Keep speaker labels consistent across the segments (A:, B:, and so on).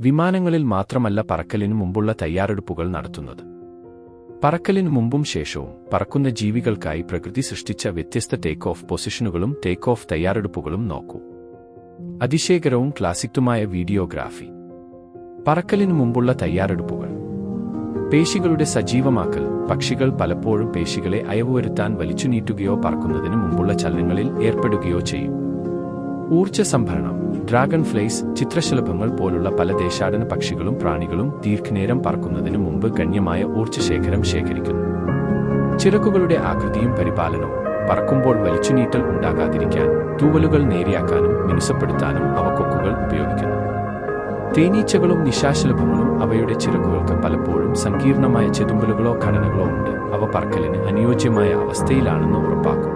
A: വിമാനങ്ങളിൽ മാത്രമല്ല പറക്കലിനു മുമ്പുള്ള തയ്യാറെടുപ്പുകൾ നടത്തുന്നത്. പറക്കലിനു മുമ്പും ശേഷവും പറക്കുന്ന ജീവികൾക്കായി പ്രകൃതി സൃഷ്ടിച്ച വ്യത്യസ്ത ടേക്ക് ഓഫ് പൊസിഷനുകളും ടേക്ക് ഓഫ് തയ്യാറെടുപ്പുകളും നോക്കൂ. അതിശയകരവും ക്ലാസിക്കുമായ വീഡിയോഗ്രാഫി. പറക്കലിനു മുമ്പുള്ള തയ്യാറെടുപ്പുകൾ. പേശികളുടെ സജീവമാക്കൽ. പക്ഷികൾ പലപ്പോഴും പേശികളെ അയവുവരുത്താൻ വലിച്ചുനീട്ടുകയോ പറക്കുന്നതിന് മുമ്പുള്ള ചലനങ്ങളിൽ ഏർപ്പെടുകയോ ചെയ്യും. ഊർജ സംഭരണം ഡ്രാഗൺ ഫ്ലൈസ് ചിത്രശലഭങ്ങൾ പോലുള്ള പല ദേശാടന പക്ഷികളും പ്രാണികളും ദീർഘനേരം പറക്കുന്നതിന് മുമ്പ് ഗണ്യമായ ഊർജശേഖരം ശേഖരിക്കുന്നു. ചിറക്കുകളുടെ ആകൃതിയും പരിപാലനവും പറക്കുമ്പോൾ വലിച്ചുനീട്ടൽ ഉണ്ടാകാതിരിക്കാൻ തൂവലുകൾ നേരെയാക്കാനും മിനുസപ്പെടുത്താനും അവ കൊക്കുകൾ ഉപയോഗിക്കുന്നു. തേനീച്ചകളും നിശാശലഭങ്ങളും അവയുടെ ചിറക്കുകൾക്ക് പലപ്പോഴും സങ്കീർണമായ ചെതുമ്പലുകളോ ഘടനകളോ ഉണ്ട്. അവ പറക്കലിന് അനുയോജ്യമായ അവസ്ഥയിലാണെന്ന് ഉറപ്പാക്കും.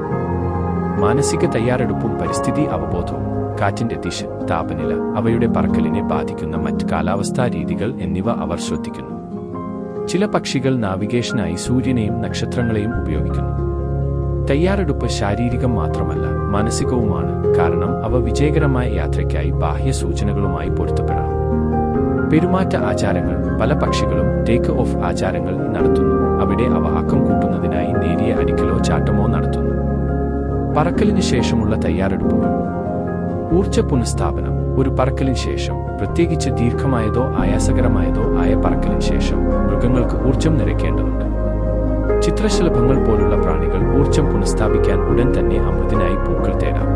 A: മാനസിക തയ്യാറെടുപ്പും പരിസ്ഥിതി അവബോധവും കാറ്റിന്റെ ദിശ താപനില അവയുടെ പറക്കലിനെ ബാധിക്കുന്ന മറ്റ് കാലാവസ്ഥാ രീതികൾ എന്നിവ അവർ ശ്രദ്ധിക്കുന്നു. ചില പക്ഷികൾ നാവിഗേഷനായി സൂര്യനെയും നക്ഷത്രങ്ങളെയും ഉപയോഗിക്കുന്നു. തയ്യാറെടുപ്പ് ശാരീരികം മാത്രമല്ല മാനസികവുമാണ്. കാരണം അവ വിജയകരമായ യാത്രയ്ക്കായി ബാഹ്യ സൂചനകളുമായി പൊരുത്തപ്പെടണം പെരുമാറ്റ ആചാരങ്ങൾ പല പക്ഷികളും ടേക്ക് ഓഫ് ആചാരങ്ങൾ നടത്തുന്നു. അവിടെ അവ അക്കം കൂട്ടുന്നതിനായി നേരിയ അടിക്കലോ ചാട്ടമോ നടത്തുന്നു. പറക്കലിന് ശേഷമുള്ള തയ്യാറെടുപ്പുകൾ. ഊർജ പുനഃസ്ഥാപനം ഒരു പറക്കലിന് ശേഷം പ്രത്യേകിച്ച് ദീർഘമായതോ ആയാസകരമായതോ ആയ പറക്കലിന് ശേഷം മൃഗങ്ങൾക്ക് ഊർജം നിറയ്ക്കേണ്ടതുണ്ട്. ചിത്രശലഭങ്ങൾ പോലുള്ള പ്രാണികൾ ഊർജം പുനഃസ്ഥാപിക്കാൻ ഉടൻ തന്നെ അമൃതിനായി പൂക്കൾ തേടാം.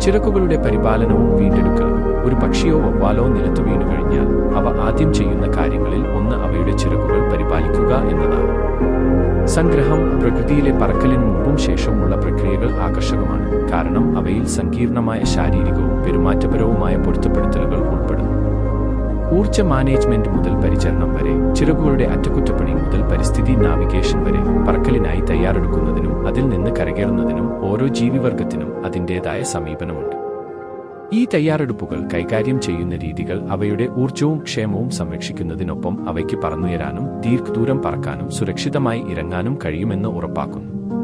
A: ചിറക്കുകളുടെ പരിപാലനവും വീണ്ടെടുക്കലും ഒരു പക്ഷിയോ വവ്വാലോ നിലത്തു വീണു കഴിഞ്ഞാൽ അവ ആദ്യം ചെയ്യുന്ന കാര്യങ്ങളിൽ ഒന്ന് അവയുടെ ചിറക്കുകൾ പരിപാലിക്കുക എന്നതാണ്. സംഗ്രഹം പ്രകൃതിയിലെ പറക്കലിന് മുമ്പും ശേഷവുമുള്ള പ്രക്രിയകൾ ആകർഷകമാണ്. കാരണം അവയിൽ സങ്കീർണമായ ശാരീരികവും പെരുമാറ്റപരവുമായ പൊരുത്തപ്പെടുത്തലുകൾ ഉൾപ്പെടുന്നു. ഊർജ മാനേജ്മെന്റ് മുതൽ പരിചരണം വരെ ചിറകുകളുടെ അറ്റകുറ്റപ്പണി മുതൽ പരിസ്ഥിതി നാവിഗേഷൻ വരെ പറക്കലിനായി തയ്യാറെടുക്കുന്നതിനും അതിൽ നിന്ന് കരകയറുന്നതിനും ഓരോ ജീവിവർഗത്തിനും അതിന്റെതായ സമീപനമുണ്ട്. ഈ തയ്യാറെടുപ്പുകൾ കൈകാര്യം ചെയ്യുന്ന രീതികൾ അവയുടെ ഊർജവും ക്ഷേമവും സംരക്ഷിക്കുന്നതിനൊപ്പം അവയ്ക്ക് പറന്നുയരാനും ദീർഘദൂരം പറക്കാനും സുരക്ഷിതമായി ഇറങ്ങാനും കഴിയുമെന്ന് ഉറപ്പാക്കുന്നു.